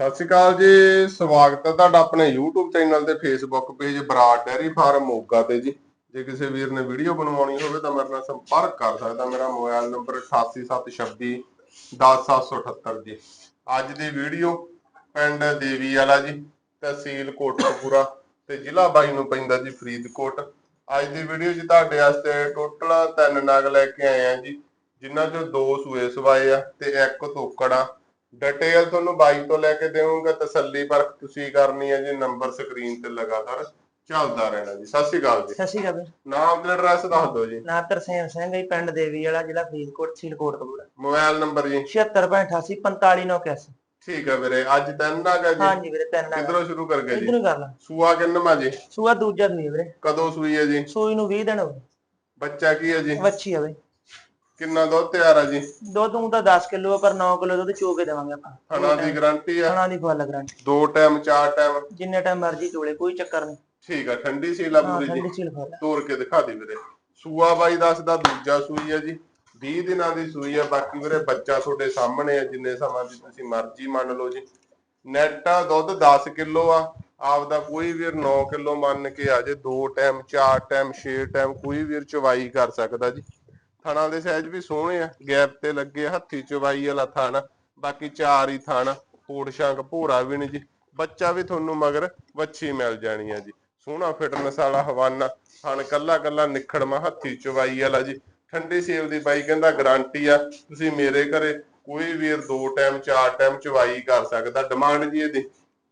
ਸਤਿ ਸ਼੍ਰੀ ਅਕਾਲ ਜੀ, ਸਵਾਗਤ ਹੈ ਤੁਹਾਡਾ ਆਪਣੇ YouTube ਚੈਨਲ ਤੇ Facebook page Brar dairy farm Moga ਤੇ ਜੀ। ਜੇ ਕਿਸੇ ਵੀਰ ਨੇ ਵੀਡੀਓ ਬਣਵਾਉਣੀ ਹੋਵੇ ਤਾਂ ਮੇਰੇ ਨਾਲ ਸੰਪਰਕ ਕਰ ਸਕਦਾ, ਮੇਰਾ ਮੋਬਾਈਲ ਨੰਬਰ 8876 10778 ਜੀ। ਅੱਜ ਦੀ ਵੀਡੀਓ ਪਿੰਡ ਦੇਵੀ ਵਾਲਾ ਜੀ, ਤਹਿਸੀਲ ਕੋਟਕਪੂਰਾ ਤੇ ਜ਼ਿਲ੍ਹਾ ਬਾਈ ਨੂੰ ਪੈਂਦਾ ਜੀ ਫਰੀਦਕੋਟ। ਅੱਜ ਦੀ ਵੀਡੀਓ 'ਚ ਤੁਹਾਡੇ ਵਾਸਤੇ ਟੋਟਲ ਤਿੰਨ ਨਗ ਲੈ ਕੇ ਆਏ ਆ ਜੀ, ਜਿਨ੍ਹਾਂ ਚੋਂ ਦੋ ਸੂਏ ਸਵਾਏ ਆ ਤੇ ਇੱਕ ਤੋਕੜ। ਆ ਡਿਟੇਲ ਤੁਹਾਨੂੰ ਬਾਈ ਤੋਂ ਲੈ ਕੇ ਦੇਵਾਂਗਾ ਤਸੱਲੀ ਪਰਖ ਤੁਸੀਂ ਕਰਨੀ ਹੈ ਜੀ ਨੰਬਰ ਸਕਰੀਨ ਤੇ ਲਗਾਤਾਰ ਚੱਲਦਾ ਰਹਿਣਾ ਜੀ। ਸਤਿ ਸ਼੍ਰੀ ਅਕਾਲ ਜੀ। ਸਤਿ ਸ਼੍ਰੀ ਅਕਾਲ ਵੀਰ। ਨਾਮ ਤੇ ਐਡਰੈਸ ਦੱਸ ਦਿਓ ਜੀ। ਨਾਂ ਤਰਸੇਮ ਸਿੰਘ ਹੈ ਜੀ, ਪਿੰਡ ਦੇਵੀ ਵਾਲਾ ਜ਼ਿਲ੍ਹਾ ਫਰੀਦਕੋਟ ਤਹਿਸੀਲ ਕੋਟਕਪੂਰਾ ਮੋਬਾਈਲ ਨੰਬਰ ਜੀ। 7688 45981 ਠੀਕ ਹੈ ਵੀਰੇ ਅੱਜ ਤਿੰਨ ਆ ਗਿਆ ਜੀ। ਹਾਂਜੀ ਵੀਰੇ ਤਿੰਨ ਨਾਲ ਕਿਧਰੋਂ ਸ਼ੁਰੂ ਕਰ ਗਏ ਜੀ? ਇਧਰੋਂ ਕਰ ਲਾ। ਸੂਆ ਕਿੰਨਵਾਂ ਜੀ? ਸੂਆ ਦੂਜਾ ਸੂਈ ਵੀਰੇ। ਕਦੋਂ ਸੂਈ ਹੈ ਜੀ? ਸੂਈ ਨੂੰ 20 ਦਿਨ ਹੋ ਗਏ। ਬੱਚਾ ਕੀ ਹੈ ਜੀ? ਵੱਛੀ ਹੈ ਬਈ। ਕਿੰਨਾ ਦੁੱਧ ਤਿਆਰ ਆ ਜੀ? ਦੁੱਧ ਨੂੰ ਤਾਂ 10 ਕਿਲੋ ਪਰ 9 ਕਿਲੋ ਦੁੱਧ ਚੋ ਕੇ ਦੇਵਾਂਗੇ ਆਪਾਂ। ਹਣਾ ਦੀ ਗਾਰੰਟੀ ਆ। ਖਾਣਾ ਦੀ ਫੁੱਲ ਗਰੰਟੀ ਦੋ ਟਾਈਮ ਚਾਰ ਟਾਈਮ ਜਿੰਨੇ ਟਾਈਮ ਮਰਜ਼ੀ ਚੋਲੇ ਕੋਈ ਚੱਕਰ ਨਹੀਂ। ਠੀਕ ਆ ਠੰਡੀ ਸੀ ਲਾ ਹਾਂ ਪੂਰੀ ਜੀ। ਠੰਡੀ ਸੀਲ ਫੁੱਲ ਤੋੜ ਕੇ ਦਿਖਾ ਦੇ ਵੀਰੇ। ਸੂਆ ਬਾਈ ਦੱਸਦਾ ਦੂਜਾ ਸੂਈ ਹੈ ਜੀ। 20 ਦਿਨਾਂ ਦੀ ਸੂਈ ਹੈ ਬਾਕੀ ਵੀਰੇ ਬੱਚਾ ਤੁਹਾਡੇ ਸਾਹਮਣੇ ਹੈ ਜਿੰਨੇ ਸਮਾਂ ਦੀ ਤੁਸੀਂ ਮਰਜ਼ੀ ਮੰਨ ਲਓ ਜੀ। ਨੈਟ ਦੁੱਧ 10 ਕਿਲੋ ਆ। ਆਪਦਾ ਕੋਈ ਵੀਰ 9 ਕਿਲੋ ਮੰਨ ਕੇ ਆ ਜੇ ਦੋ ਟਾਈਮ ਚਾਰ ਟਾਈਮ ਛੇ ਟਾਈਮ ਕੋਈ ਵੀਰ ਚਵਾਈ ਕਰ ਸਕਦਾ ਜੀ। ਥਣਾ ਦੇ ਸਾਈਜ਼ ਵੀ ਸੋਹਣੇ ਆ, ਗੈਪ ਤੇ ਲੱਗੇ ਹੱਥੀ ਚਵਾਈ ਵਾਲਾ ਥਾਣਾ, ਬਾਕੀ ਚਾਰ ਹੀ ਥਾਣਾ ਫੋੜ ਸ਼ਾਂਕ ਭੋਰਾ ਵੀ ਨਹੀਂ ਜੀ, ਬੱਚਾ ਵੀ ਤੁਹਾਨੂੰ ਮਗਰ ਵੱਛੀ ਮਿਲ ਜਾਣੀ ਆ ਜੀ, ਸੋਹਣਾ ਫਿਟਨੈਸ ਵਾਲਾ ਹਵਾਨਾ, ਥਣ ਕੱਲਾ ਕੱਲਾ ਨਿਖੜਮਾ ਹੱਥੀ ਚਵਾਈ ਵਾਲਾ ਜੀ, ਠੰਡੀ ਸੇਵ ਦੀ ਬਾਈ ਕਹਿੰਦਾ ਗਾਰੰਟੀ ਆ, ਤੁਸੀਂ ਮੇਰੇ ਘਰੇ ਕੋਈ ਵੀਰ ਦੋ ਟਾਈਮ ਚਾਰ ਟਾਈਮ ਚਵਾਈ ਕਰ ਸਕਦਾ ਡਿਮਾਂਡ ਜੀ ਇਹਦੀ।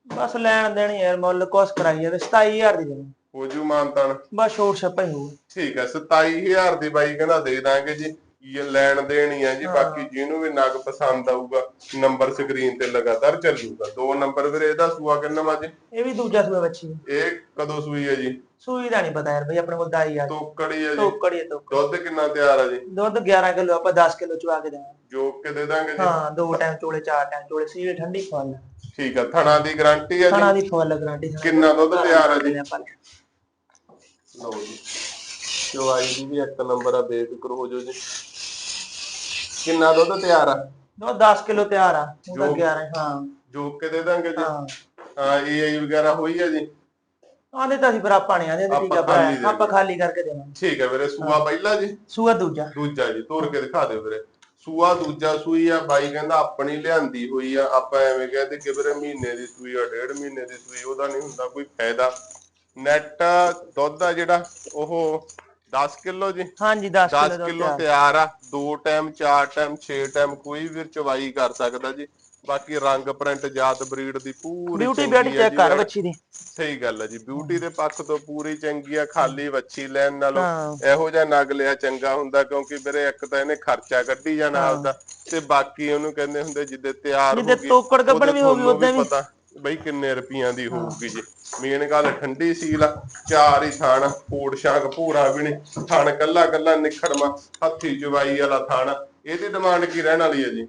ਬਸ ਲੈਣ ਦੇਣੀ ਯਾਰ ਮੁੱਲ ਕੋਸ ਕਰਾਈ ਜਾਵੇ 27000 ਦੀ ਦੇਣੀ। ਹੋ ਜੂ ਮਾਨਤਾਨ। ਬਸ ਛੋਟ ਛੱਪਾ ਹੀ ਹੋਊ ਠੀਕ ਹੈ 27000 ਦੀ ਬਾਈ ਕਹਿੰਦਾ ਦੇ ਦਾਂਗੇ ਜੀ ਇਹ ਲੈਣ ਦੇਣੀ ਹੈ ਜੀ ਬਾਕੀ ਜਿਹਨੂੰ ਵੀ ਨਗ ਪਸੰਦ ਆਊਗਾ ਨੰਬਰ ਸਕਰੀਨ ਤੇ ਲਗਾਤਾਰ ਚੱਲੂਗਾ। ਦੋ ਨੰਬਰ ਵੀਰੇ ਇਹਦਾ ਸੂਆ ਕਿੰਨਾ ਵਾ ਜੀ? ਇਹ ਵੀ ਦੂਜਾ ਸੂਆ ਹੈ। ਇਹ ਕਦੋਂ ਸੂਈ ਹੈ ਜੀ? ਸੂਈ ਦਾ ਨਹੀਂ ਪਤਾ ਯਾਰ ਬਈ ਆਪਣੇ ਕੋਲ ਦਾਈ ਆ। ਤੋਕੜੀ ਹੈ ਜੀ। ਟੋਕੜੀ ਹੈ ਟੋਕ ਦੁੱਧ ਕਿੰਨਾ ਤਿਆਰ ਆ ਜੀ? ਦੁੱਧ 11 ਕਿਲੋ ਆਪਾਂ 10 ਕਿਲੋ ਚਵਾ ਕੇ ਦੇਵਾਂਗੇ। ਜੋਕ ਕੇ ਦੇ ਦਾਂਗੇ ਜੀ? ਹਾਂ ਦੋ ਟਾਈਮ ਚੋਲੇ ਚਾਰ ਟਾਈਮ ਚੋਲੇ ਸੀ ਠੰਡੀ ਫੁੱਲ ਠੀਕ ਆ ਥਣਾ ਦੀ ਗਾਰੰਟੀ ਹੈ ਜੀ? ਦੀ ਫੁੱਲ ਗਾਰੰਟੀ ਕਿੰਨਾ ਦੁੱਧ ਤਿਆਰ ਆ ਜੀ? ਲਓ ਜੀ। ਚਵਾਈ ਦੀ ਵੀ ਇੱਕ ਨੰਬਰ ਆ ਬੇਫਿਕਰ ਹੋ ਜਾਓ ਜੀ। ਕਿੰਨਾ ਦੁੱਧ ਤਿਆਰ ਆ? ਦੁੱਧ 10 ਕਿਲੋ ਤਿਆਰ ਆ। ਉਹਦਾ ਜੋ- 11 ਹਾਂ। ਜੋਕ ਕੇ ਦੇ ਦਾਂਗੇ ਜੀ। ਹਾਂ। ਹਾਂ ਏਆਈ ਵਗੈਰਾ ਹੋਈ ਹੈ ਜੀ? ਆਂਦੇ ਤਾਂ ਅਸੀਂ ਪਰ ਆਪਾਂ ਨਹੀਂ ਆਂਦੇ ਠੀਕ ਆ ਖਾਲੀ ਭਰਾ, ਆਪਾਂ ਖਾਲੀ ਕਰਕੇ ਦੇਵਾਂਗੇ। ਠੀਕ ਹੈ ਵੀਰੇ ਸੂਆ ਪਹਿਲਾ ਜੀ? ਸੂਆ ਦੂਜਾ। ਦੂਜਾ ਜੀ ਤੋੜ ਕੇ ਦਿਖਾ ਦਿਓ ਵੀਰੇ। ਸੂਆ ਦੂਜਾ ਸੂਈ ਆ ਬਾਈ ਕਹਿੰਦਾ ਆਪਣੀ ਲਿਆਂਦੀ ਹੋਈ ਆ। ਆਪਾਂ ਐਵੇਂ ਕਹਿੰਦੇ ਕਿ ਵੀਰੇ ਮਹੀਨੇ ਦੀ ਸੂਈ ਆ ਡੇਢ ਮਹੀਨੇ ਦੀ ਸੂਈ ਉਹਦਾ ਨਹੀਂ ਹੁੰਦਾ ਕੋਈ ਫਾਇਦਾ। ਨੈਟ ਦੁੱਧ ਆ ਜਿਹੜਾ ਉਹ 10 ਕਿਲੋ ਜੀ? ਹਾਂਜੀ 10 10 ਕਿਲੋ ਤਿਆਰ। ਆ। ਦੋ ਟਾਈਮ ਚਾਰ ਟਾਈਮ ਛੇ ਟਾਈਮ ਕੋਈ ਵੀ ਚਵਾਈ ਕਰ ਸਕਦਾ ਜੀ। ਬਾਕੀ ਰੰਗ ਪ੍ਰਿੰਟ ਜਾਤ ਬਰੀਡ ਦੀ ਪੂਰੀ ਬਿਊਟੀ ਬੈਡ ਚੈੱਕ ਕਰ ਬੱਚੀ ਦੀ। ਸਹੀ ਗੱਲ ਹੈ ਜੀ। ਬਿਊਟੀ ਦੇ ਪੱਖ ਤੋਂ ਪੂਰੀ ਚੰਗੀ ਆ ਖਾਲੀ ਵੱਛੀ ਲੈਣ ਨਾਲੋਂ ਹਾਂ। ਇਹੋ ਜਿਹਾ ਨਗ ਲਿਆ ਚੰਗਾ ਹੁੰਦਾ ਕਿਉਂਕਿ ਵੀਰੇ ਇੱਕ ਤਾਂ ਇਹਨੇ ਖਰਚਾ ਕੱਢੀ ਜਾਣਾ ਆਪਦਾ। ਤੇ ਬਾਕੀ ਉਹਨੂੰ ਕਹਿੰਦੇ ਹੁੰਦੇ ਜਿੱਦੇ ਤਿਆਰ ਜਿੱਦੇ ਹੋਗੀ, ਤੋਕੜ ਗੱਭਣ ਉਹਦੇ ਵੀ ਹੋਗੀ, ਤੁਹਾਨੂੰ ਉਦਾਂ ਵੀ। ਬਈ ਕਿੰਨੇ ਰੁਪਈਆਂ ਦੀ ਹੋਊਗੀ ਜੀ। ਮੇਨ ਗੱਲ ਠੰਡੀ ਸੀਲ ਆ ਚਾਰ ਹੀ ਥਾਣ ਫੂੜ ਸ਼ਾਂਕ ਭੂਰਾ ਵੀ ਨਹੀਂ। ਥਣ ਕੱਲਾ ਕੱਲਾ ਨਿਖੜਮਾ ਹੱਥੀ ਜਵਾਈ ਵਾਲਾ ਥਾਣ। ਇਹਦੀ ਡਿਮਾਂਡ ਕੀ ਰਹਿਣ ਵਾਲੀ ਹੈ ਜੀ?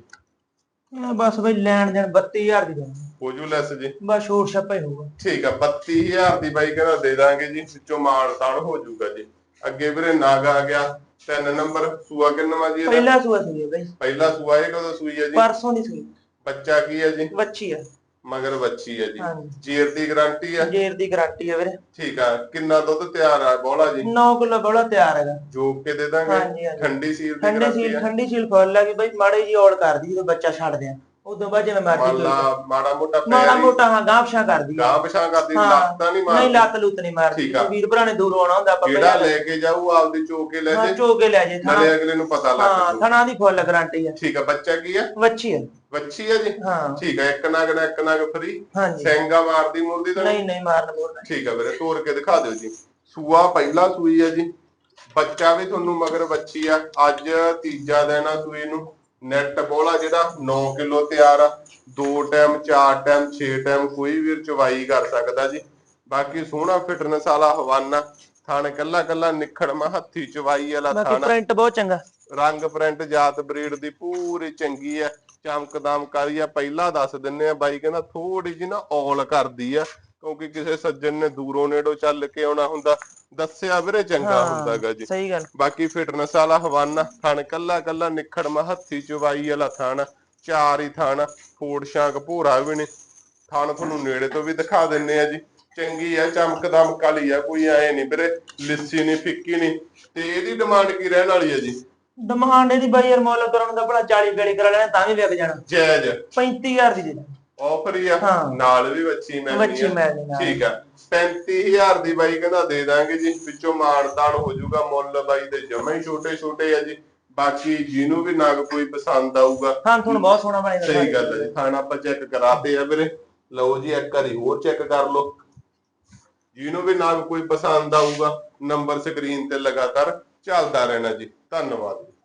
ਇਹ ਬਸ ਬਈ ਲੈਣ ਦੇਣ 32000 ਦੀ ਦੇਣੀ। ਹੋ ਜੂ ਲੈਸ ਜੀ। ਬਸ ਛੋਟ ਛੱਪਾ ਹੀ ਹੋਊਗਾ। ਠੀਕ ਆ 32000 ਦੀ ਬਾਈ ਕਹਿੰਦਾ ਦੇ ਦਾਂਗੇ ਜੀ ਵਿੱਚੋਂ ਮਾਨ ਤਾਣ ਹੋ ਜਾਊਗਾ ਜੀ। ਅੱਗੇ ਵੀਰੇ ਨਾਗ ਆ ਗਿਆ ਤਿੰਨ ਨੰਬਰ ਸੂਆ ਕਿੰਨਵਾ ਜੀ ਇਹਦਾ? ਪਹਿਲਾ ਸੂਆ ਹੈ ਬਈ। ਪਹਿਲਾ ਸੂਆ ਇਹ ਕਦੋਂ ਸੂਈ ਹੈ ਜੀ? ਪਰਸੋਂ ਦੀ ਸੂਈ। ਬੱਚਾ ਕੀ ਹੈ ਜੀ? ਵੱਛੀ ਆ। ਮਗਰ ਬੱਚੀ ਹੈ ਜੀ। ਹਾਂਜੀ। ਜੀਰ ਦੀ ਗਾਰੰਟੀ ਹੈ? ਜੇਰ ਦੀ ਗਾਰੰਟੀ ਹੈ ਵੀਰੇ। ਠੀਕ ਆ। ਕਿੰਨਾ ਦੁੱਧ ਤਿਆਰ ਆ? ਬੋਲਾ ਜੀ। 9 ਕਿਲੋ ਬੜਾ ਤਿਆਰ ਹੈਗਾ। ਜੋਕ ਕੇ ਦੇ ਹਾਂਜੀ, ਦਾਂਗੇ। ਹਾਂਜੀ। ਠੰਡੀ ਸੀਲ ਦੀ ਠੰਡੀ ਗਾਰੰਟੀ ਸੀਲ ਹੈ ਠੰਡੀ ਸੀਲ ਫੁੱਲ ਲੱਗੀ ਬਈ ਮਾੜੇ ਜੀ ਔਲ ਕਰਦੀ ਜਦੋਂ ਬੱਚਾ ਛੱਡਦੇ ਆ ਉਦੋਂ ਬਾਅਦ ਜਿਵੇਂ ਮਰਜ਼ੀ ਮੰਨ ਚੋਈ ਲਾ ਮਾੜਾ ਮੋਟਾ ਮਾੜਾ ਪੈਰ ਮੋਟਾ ਹਾਂ ਗਾਂਵਸ਼ਾ ਕਰਦੀ ਆ। ਗਾਂ ਪਛਾਂ ਕਰਦੀ ਹਾਂ। ਲੱਤਾਂ ਨਹੀਂ ਨਹੀਂ ਮਾਰਦੀ। ਲੱਤ ਲੁੱਤ ਨਹੀਂ ਮਾਰਦੀ। ਠੀਕ ਆ। ਵੀਰ ਭਰਾ ਨੇ ਦੂਰੋਂ ਆਉਣਾ ਹੁੰਦਾ ਆਪਾਂ ਜਿਹੜਾ ਲੈ ਕੇ ਜਾਊ ਆਪਦੀ ਚੋਕ ਕੇ ਲੈ ਹਾਂ ਜੇ। ਚੋ ਕੇ ਲੈ ਜੇ ਥਣਾ ਨਾਲੇ ਅਗਲੇ ਨੂੰ ਪਤਾ ਲੱਗ ਹਾਂ ਜੂ। ਥਣਾ ਦੀ ਫੁੱਲ ਗਾਰੰਟੀ ਆ। ਠੀਕ ਆ ਬੱਚਾ ਕੀ ਆ? ਵੱਛੀ ਆ। ਬੱਚੀ ਆ ਜੀ? ਹਾਂ। ਠੀਕ ਆ ਇੱਕ ਨਗ ਨਾ ਇੱਕ ਨਗ ਫਰੀ। ਹਾਂਜੀ। ਸੈਂਗਾ ਮਾਰਦੀ ਮੁਰਦੀ ਤਾਂ ਨਹੀਂ? ਨਹੀਂ ਮਾਰਨ ਬੋਲਣਾ ਠੀਕ ਆ ਵੀਰੇ ਤੋੜ ਕੇ ਦਿਖਾ ਦਿਓ ਜੀ। ਸੂਆ ਪਹਿਲਾ ਸੂਈ ਆ ਜੀ। ਬੱਚਾ ਵੀ ਤੁਹਾਨੂੰ ਮਗਰ ਬੱਚੀ ਆ। ਅੱਜ ਤੀਜਾ ਦਿਨ ਆ ਸੂਈ ਨੂੰ। ਨੈਟ ਬੋਲਾ ਜਿਹੜਾ 9 ਕਿਲੋ ਤਿਆਰ ਆ ਦੋ ਟਾਈਮ ਚਾਰ ਟਾਈਮ 6 ਟਾਈਮ ਕੋਈ ਵੀ ਚਵਾਈ ਕਰ ਸਕਦਾ ਜੀ। ਬਾਕੀ ਸੋਹਣਾ ਫਿਟਨੈਸ ਵਾਲਾ ਹਵਾਨਾ ਥਣ ਕੱਲਾ ਕੱਲਾ ਨਿਖੜਮਾ ਹੱਥੀ ਚਵਾਈ ਵਾਲਾ ਬਾਕੀ ਥਾਣਾ। ਪ੍ਰਿੰਟ ਬਹੁਤ ਚੰਗਾ। ਰੰਗ ਪ੍ਰਿੰਟ ਜਾਤ ਬਰੀਡ ਦੀ ਪੂਰੀ ਚੰਗੀ ਆ। ਚਮਕਦਮ ਕਰੀ ਆ ਪਹਿਲਾਂ ਦੱਸ ਦਿੰਨੇ ਆ ਬਾਈ ਕਹਿੰਦਾ ਥੋੜੀ ਜਿਹੀ ਨਾ ਔਲ ਕਰਦੀ ਆ। ਕਿਉਂਕਿ ਕਿਸੇ ਸੱਜਣ ਨੇ ਦੂਰੋਂ ਨੇੜੋਂ ਚੱਲ ਕੇ ਆਉਣਾ ਹੁੰਦਾ ਦੱਸਿਆ ਵੀਰੇ ਚੰਗਾ ਹੁੰਦਾਗਾ ਜੀ। ਸਹੀ ਗੱਲ। ਬਾਕੀ ਫਿਟਨੈਸ ਵਾਲਾ ਹਵਾਨਾ ਥਣ ਕੱਲਾ ਕੱਲਾ ਨਿਖੜ ਹੱਥੀ ਚਵਾਈ ਵਾਲਾ ਥਣ ਚਾਰ ਹੀ ਥਣ ਫੋੜ ਸ਼ਾਂਕ ਭੋਰਾ ਵੀ ਨਹੀਂ। ਥਣ ਤੁਹਾਨੂੰ ਨੇੜੇ ਤੋਂ ਵੀ ਦਿਖਾ ਦਿੰਨੇ ਆ ਜੀ। ਚੰਗੀ ਆ ਚਮਕ ਦਮਕ ਵਾਲੀ ਆ ਕੋਈ ਐ ਨਹੀਂ ਵੀਰੇ ਲਿੱਸੀ ਨਹੀਂ ਫਿੱਕੀ ਨਹੀਂ। ਤੇ ਇਹਦੀ ਡਿਮਾਂਡ ਕੀ ਰਹਿਣ ਵਾਲੀ ਆ ਜੀ? ਡਿਮਾਂਡ ਇਹਦੀ ਬਾਈ ਯਾਰ ਮੁੱਲ ਕਰਾਉਣ ਦਾ ਭਲਾ 40 ਬੇੜੀ ਕਰਾ ਲੈਣਾ ਤਾਂ ਵੀ ਵਿਕ ਜਾਣਾ। ਜਾਇਜ਼। 35000 ਦੀ ਦੇ ਦਾਂ ਆਫਰ ਹੀ ਆ। ਹਾਂ। ਨਾਲ ਵੀ ਵੱਛੀ ਮੈਂ ਵੱਛੀ ਮਿਲਣੀ ਨਾਲ। ਠੀਕ ਆ। 35000 ਦੀ ਬਾਈ ਕਹਿੰਦਾ ਦੇ ਦਾਂਗੇ ਜੀ। ਵਿੱਚੋਂ ਮਾਣ ਤਾਣ ਹੋ ਜਾਊਗਾ। ਮੁੱਲ ਬਾਈ ਦੇ ਜਮਾ ਹੀ ਛੋਟੇ ਛੋਟੇ ਆ ਜੀ। ਬਾਕੀ ਜਿਹਨੂੰ ਵੀ ਨਗ ਕੋਈ ਪਸੰਦ ਆਊਗਾ। ਹਾਂ ਤੁਹਾਨੂੰ ਬਹੁਤ ਸੋਹਣਾ ਬਣੇਗਾ ਸਹੀ ਗੱਲ ਹੈ ਜੀ। ਖਾਣਾ ਆਪਾਂ ਚੈੱਕ ਕਰਾਤੇ ਆ ਵੀਰੇ। ਲਓ ਜੀ ਇੱਕ ਵਾਰੀ ਹੋਰ ਚੈੱਕ ਕਰ ਲਓ। ਜਿਹਨੂੰ ਵੀ ਨਗ ਕੋਈ ਪਸੰਦ ਆਊਗਾ ਨੰਬਰ ਸਕਰੀਨ ਤੇ ਲਗਾਤਾਰ ਚੱਲਦਾ ਰਹਿਣਾ ਜੀ। ਧੰਨਵਾਦ।